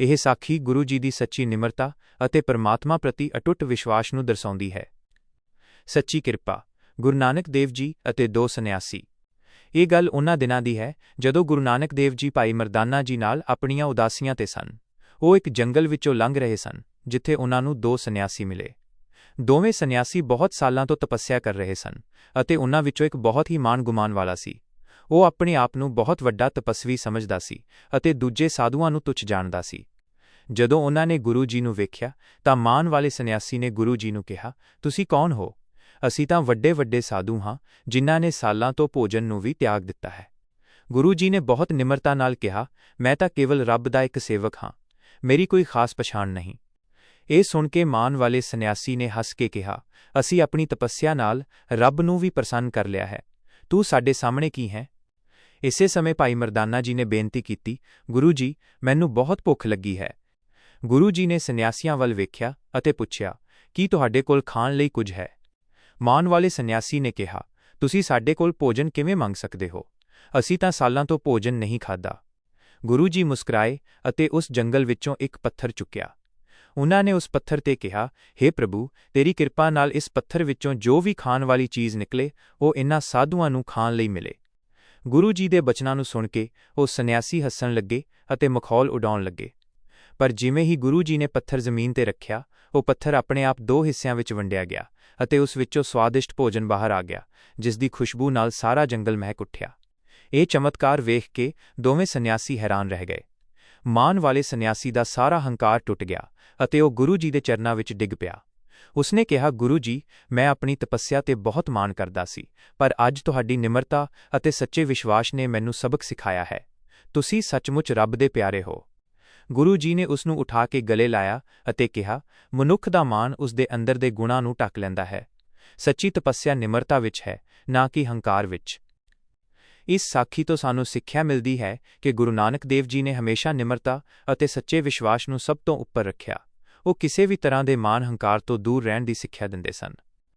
ਇਹ ਸਾਖੀ ਗੁਰੂ ਜੀ ਦੀ ਸੱਚੀ ਨਿਮਰਤਾ ਅਤੇ ਪਰਮਾਤਮਾ ਪ੍ਰਤੀ ਅਟੁੱਟ ਵਿਸ਼ਵਾਸ ਨੂੰ ਦਰਸਾਉਂਦੀ ਹੈ। ਸੱਚੀ ਕਿਰਪਾ, ਗੁਰੂ ਨਾਨਕ ਦੇਵ ਜੀ ਅਤੇ ਦੋ ਸੰਨਿਆਸੀ। ਇਹ ਗੱਲ ਉਹਨਾਂ ਦਿਨਾਂ ਦੀ ਹੈ ਜਦੋਂ ਗੁਰੂ ਨਾਨਕ ਦੇਵ ਜੀ ਭਾਈ ਮਰਦਾਨਾ ਜੀ ਨਾਲ ਆਪਣੀਆਂ ਉਦਾਸੀਆਂ ਤੇ ਸਨ। ਉਹ ਇੱਕ ਜੰਗਲ ਵਿੱਚੋਂ ਲੰਘ ਰਹੇ ਸਨ, ਜਿੱਥੇ ਉਹਨਾਂ ਨੂੰ ਦੋ ਸੰਨਿਆਸੀ ਮਿਲੇ। ਦੋਵੇਂ ਸੰਨਿਆਸੀ ਬਹੁਤ ਸਾਲਾਂ ਤੋਂ ਤਪੱਸਿਆ ਕਰ ਰਹੇ ਸਨ ਅਤੇ ਉਹਨਾਂ ਵਿੱਚੋਂ ਇੱਕ ਬਹੁਤ ਹੀ ਮਾਣ ਗੁਮਾਨ ਵਾਲਾ ਸੀ। ਉਹ ਆਪਣੇ ਆਪ ਨੂੰ ਬਹੁਤ ਵੱਡਾ ਤਪਸਵੀ ਸਮਝਦਾ ਸੀ ਅਤੇ ਦੂਜੇ ਸਾਧੂਆਂ ਨੂੰ ਤੁੱਛ ਜਾਣਦਾ ਸੀ। ਜਦੋਂ ਉਹਨਾਂ ਨੇ ਗੁਰੂ ਜੀ ਨੂੰ ਵੇਖਿਆ, ਤਾਂ ਮਾਨ ਵਾਲੇ ਸੰਨਿਆਸੀ ਨੇ ਗੁਰੂ ਜੀ ਨੂੰ ਕਿਹਾ, ਤੁਸੀਂ ਕੌਣ ਹੋ? ਅਸੀਂ ਤਾਂ ਵੱਡੇ ਵੱਡੇ ਸਾਧੂ ਹਾਂ, ਜਿਨ੍ਹਾਂ ਨੇ ਸਾਲਾਂ ਤੋਂ ਭੋਜਨ ਨੂੰ ਵੀ ਤਿਆਗ ਦਿੱਤਾ ਹੈ। ਗੁਰੂ ਜੀ ਨੇ ਬਹੁਤ ਨਿਮਰਤਾ ਨਾਲ ਕਿਹਾ, ਮੈਂ ਤਾਂ ਕੇਵਲ ਰੱਬ ਦਾ ਇੱਕ ਸੇਵਕ ਹਾਂ। ਮੇਰੀ ਕੋਈ ਖਾਸ ਪਛਾਣ ਨਹੀਂ। ਇਹ ਸੁਣ ਕੇ ਮਾਨ ਵਾਲੇ ਸੰਨਿਆਸੀ ਨੇ ਹੱਸ ਕੇ ਕਿਹਾ, ਅਸੀਂ ਆਪਣੀ ਤਪੱਸਿਆ ਨਾਲ ਰੱਬ ਨੂੰ ਵੀ ਪ੍ਰਸੰਨ ਕਰ ਲਿਆ ਹੈ। ਤੂੰ ਸਾਡੇ ਸਾਹਮਣੇ ਕੀ ਹੈ? ਇਸੇ ਸਮੇਂ ਭਾਈ ਮਰਦਾਨਾ ਜੀ ਨੇ ਬੇਨਤੀ ਕੀਤੀ, ਗੁਰੂ ਜੀ, ਮੈਨੂੰ ਬਹੁਤ ਭੁੱਖ ਲੱਗੀ ਹੈ। ਗੁਰੂ ਜੀ ਨੇ ਸੰਨਿਆਸੀਆਂ ਵੱਲ ਵੇਖਿਆ ਅਤੇ ਪੁੱਛਿਆ, ਕੀ ਤੁਹਾਡੇ ਕੋਲ ਖਾਣ ਲਈ ਕੁਝ ਹੈ? ਮਾਨ ਵਾਲੇ ਸੰਨਿਆਸੀ ਨੇ ਕਿਹਾ, ਤੁਸੀਂ ਸਾਡੇ ਕੋਲ ਭੋਜਨ ਕਿਵੇਂ ਮੰਗ ਸਕਦੇ ਹੋ? ਅਸੀਂ ਤਾਂ ਸਾਲਾਂ ਤੋਂ ਭੋਜਨ ਨਹੀਂ ਖਾਦਾ ਗੁਰੂ ਜੀ ਮੁਸਕਰਾਏ ਅਤੇ ਉਸ ਜੰਗਲ ਵਿੱਚੋਂ ਇੱਕ ਪੱਥਰ ਚੁੱਕਿਆ। ਉਨ੍ਹਾਂ ਨੇ ਉਸ ਪੱਥਰ ਤੇ ਕਿਹਾ हे ਪ੍ਰਭੂ, ਤੇਰੀ ਕਿਰਪਾ ਨਾਲ ਇਸ ਪੱਥਰ ਵਿੱਚੋਂ ਜੋ ਵੀ ਖਾਣ ਵਾਲੀ ਚੀਜ਼ ਨਿਕਲੇ, ਉਹ ਇਨ੍ਹਾਂ ਸਾਧੂਆਂ ਨੂੰ ਖਾਣ ਲਈ ਮਿਲੇ। ਗੁਰੂ ਜੀ ਦੇ ਬਚਨਾਂ ਨੂੰ ਸੁਣ ਕੇ ਉਹ ਸੰਨਿਆਸੀ ਹੱਸਣ ਲੱਗੇ ਅਤੇ ਮਖੌਲ ਉਡਾਉਣ ਲੱਗੇ। ਪਰ ਜਿਵੇਂ ਹੀ ਗੁਰੂ ਜੀ ਨੇ ਪੱਥਰ ਜ਼ਮੀਨ ਤੇ ਰੱਖਿਆ, ਉਹ ਪੱਥਰ ਆਪਣੇ ਆਪ ਦੋ ਹਿੱਸਿਆਂ ਵਿੱਚ ਵੰਡਿਆ ਗਿਆ ਅਤੇ ਉਸ ਵਿੱਚੋਂ ਸਵਾਦਿਸ਼ਟ ਭੋਜਨ ਬਾਹਰ ਆ ਗਿਆ, ਜਿਸ ਦੀ ਖੁਸ਼ਬੂ ਨਾਲ ਸਾਰਾ ਜੰਗਲ ਮਹਿਕ ਉੱਠਿਆ। ਇਹ ਚਮਤਕਾਰ ਵੇਖ ਕੇ ਦੋਵੇਂ ਸੰਨਿਆਸੀ ਹੈਰਾਨ ਰਹਿ ਗਏ। ਮਾਨ ਵਾਲੇ ਸੰਨਿਆਸੀ ਦਾ ਸਾਰਾ ਹੰਕਾਰ ਟੁੱਟ ਗਿਆ ਅਤੇ ਉਹ ਗੁਰੂ ਜੀ ਦੇ ਚਰਨਾਂ ਵਿੱਚ ਡਿੱਗ ਪਿਆ। ਉਸਨੇ ਕਿਹਾ, ਗੁਰੂ ਜੀ, ਮੈਂ ਆਪਣੀ ਤਪੱਸਿਆ ਤੇ ਬਹੁਤ ਮਾਣ ਕਰਦਾ ਸੀ, ਪਰ ਅੱਜ ਤੁਹਾਡੀ ਨਿਮਰਤਾ ਅਤੇ ਸੱਚੇ ਵਿਸ਼ਵਾਸ ਨੇ ਮੈਨੂੰ ਸਬਕ ਸਿਖਾਇਆ ਹੈ। ਤੁਸੀਂ ਸੱਚਮੁੱਚ ਰੱਬ ਦੇ ਪਿਆਰੇ ਹੋ। ਗੁਰੂ ਜੀ ਨੇ ਉਸ ਨੂੰ ਉਠਾ ਕੇ ਗਲੇ ਲਾਇਆ ਅਤੇ ਕਿਹਾ, ਮਨੁੱਖ ਦਾ ਮਾਣ ਉਸ ਦੇ ਅੰਦਰ ਦੇ ਗੁਣਾਂ ਨੂੰ ਢੱਕ ਲੈਂਦਾ ਹੈ। ਸੱਚੀ ਤਪੱਸਿਆ ਨਿਮਰਤਾ ਵਿੱਚ ਹੈ, ਨਾ ਕਿ ਹੰਕਾਰ ਵਿੱਚ। ਇਸ ਸਾਖੀ ਤੋਂ ਸਾਨੂੰ ਸਿੱਖਿਆ ਮਿਲਦੀ ਹੈ ਕਿ ਗੁਰੂ ਨਾਨਕ ਦੇਵ ਜੀ ਨੇ ਹਮੇਸ਼ਾ ਨਿਮਰਤਾ ਅਤੇ ਸੱਚੇ ਵਿਸ਼ਵਾਸ ਨੂੰ ਸਭ ਤੋਂ ਉੱਪਰ ਰੱਖਿਆ। ਉਹ ਕਿਸੇ ਵੀ ਤਰ੍ਹਾਂ ਦੇ ਮਾਨ ਹੰਕਾਰ ਤੋਂ ਦੂਰ ਰਹਿਣ ਦੀ ਸਿੱਖਿਆ ਦਿੰਦੇ ਸਨ।